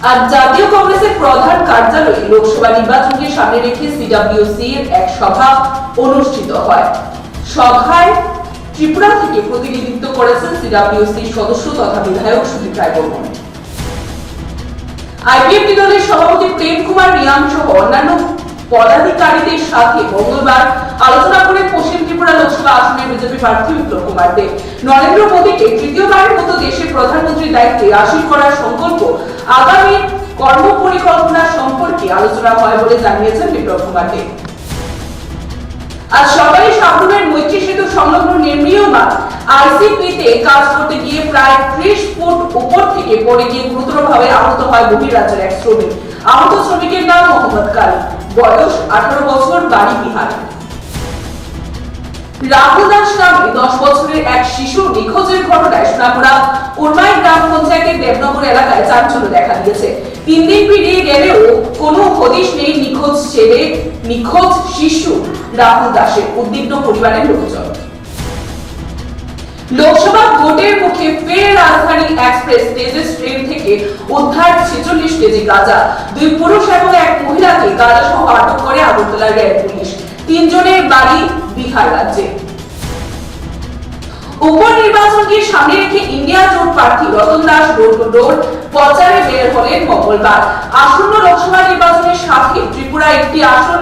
আজ জাতীয় কংগ্রেসের প্রধান কার্যালয়ে লোকসভা নির্বাচনকে সামনে রেখে সিডব্লিউসি এর এক সভা অনুষ্ঠিত হয়। সভায় ত্রিপুরা থেকে প্রতিনিধিত্ব করেছেন সিডব্লিউসি সদস্য তথা বিধায়ক সুদীপ রায় বর্মন আইপিএফটি দলের সভাপতি প্রেম কুমার রিয়াং সহ অন্যান্য পদাধিকারীদের সাথে মঙ্গলবার আলোচনা করে পশ্চিম ত্রিপুরা লোকসভা আসনে বিজেপি প্রার্থী বিপ্লব কুমার দেব নরেন্দ্র মোদীকে প্রধানমন্ত্রীর দায়িত্বে করার সংকল্প। আগামী কর্ম পরিকল্পনা সম্পর্কে আলোচনা হয় বলে জানিয়েছেন বিপ্লব কুমার দেব আজ সকালে মৈত্রী সেতু সংলগ্ন নির্মীয়মান আইসিপিতে কাজ করতে গিয়ে প্রায় ত্রিশ ফুট উপর থেকে পড়ে গিয়ে গুরুতরভাবে আহত হয় বহিরাজ্যের এক শ্রমিক। আহত শ্রমিকের নাম মোহাম্মদ কালী বয়স আঠারো বছর, বাড়ি বিহার। রাহুল দাস নামে দশ বছরের দেবনগর এলাকায় চাঞ্চল্য দেখা দিয়েছে। তিন দিন পেরিয়ে গেলেও কোনো হদিশ নেই নিখোঁজ ছেলে নিখোঁজ শিশু রাহুল দাসের উদ্বিগ্ন পরিবারের লোকজন। লোকসভা ভোটের মুখে ফের রাজধানী এক্সপ্রেস তেজস ট্রেন থেকে উদ্ধার ছেচল্লিশ কেজি গাঁজা। দুই পুরুষ এবং এক মহিলাকে গাঁজা সহ আটক করে আগরতলা রেল পুলিশ। তিনজনের বাড়ি বিহার রাজ্যে। উপনির্বাচনকে সামনে রেখে ইন্ডিয়া জোট প্রার্থী রতন দাস প্রচারে বের হলেন মঙ্গলবার। আসন্ন লোকসভা নির্বাচনের সাথে ত্রিপুরা একটি আসন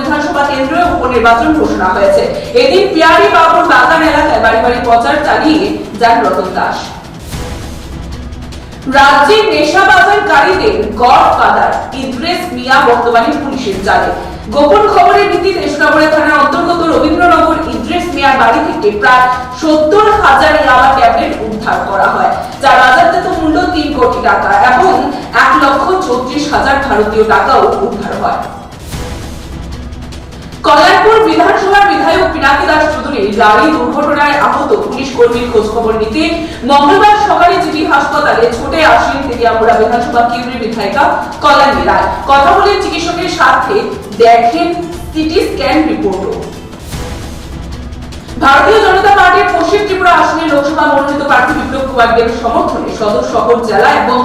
বিধানসভা কেন্দ্রে উপনির্বাচন ঘোষণা হয়েছে। এদিন পিয়ারি বাবুর বাগান এলাকায় বাড়ি বাড়ি প্রচার চালিয়ে যান রতন দাস। রাজ্যের নেশাবাজারকারীদের গড় ফাদার ইদ্রেস মিয়া বর্তমানে পুলিশের জালে। গোপন খবরের ভিত্তিতে প্রায় হাজার ইয়াবা ট্যাবলেট উদ্ধার করা হয়, যার বাজারজাত মূল্য তিন কোটি টাকা এবং এক লক্ষ চৌত্রিশ হাজার ভারতীয় টাকাও উদ্ধার হয়। কল্যাণপুর বিধানসভার বিধায়ক পিনাকি দাস চৌধুরী গাড়ি দুর্ঘটনায় আহত পুলিশ কর্মীর খোঁজ খবর নিতে মঙ্গলবার সকালে জিবি হাসপাতালে ছুটে আসেন তেলিয়ামুড়া বিধানসভা কেন্দ্রের বিধায়িকা কল্যাণী রায়। কথা বলে চিকিৎসকের সাথে দেখেন সিটি স্ক্যান রিপোর্টও। ভারতীয় জনতা পার্টির পশ্চিম ত্রিপুরা আসনে লোকসভা মনোনীত প্রার্থী বিপ্লব কুমার দেবের সমর্থনে সদর শহর জেলা এবং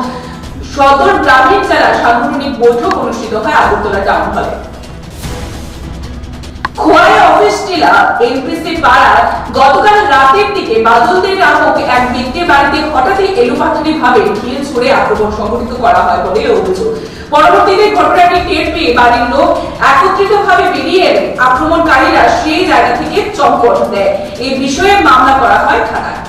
সদর গ্রামীণ জেলার সাংগঠনিক বৈঠক অনুষ্ঠিত হয় আগরতলা টাউন হলে। খোয়াই অফিস টিলা, এনপিসি গতকাল রাতের দিকে বাদলদের নামক এক ব্যক্তির বাড়িতে হঠাৎই এলোপাথারি ভাবে ঢিল ছুড়ে আক্রমণ সংঘটিত করা হয় বলে অভিযোগ। পরবর্তীতে ঘটনাটি টের পেয়ে বাড়ির লোক একত্রিত ভাবে বেরিয়ে আক্রমণকারীরা সেই জায়গা থেকে চম্পট দেয়। এই বিষয়ে মামলা করা হয় থানায়।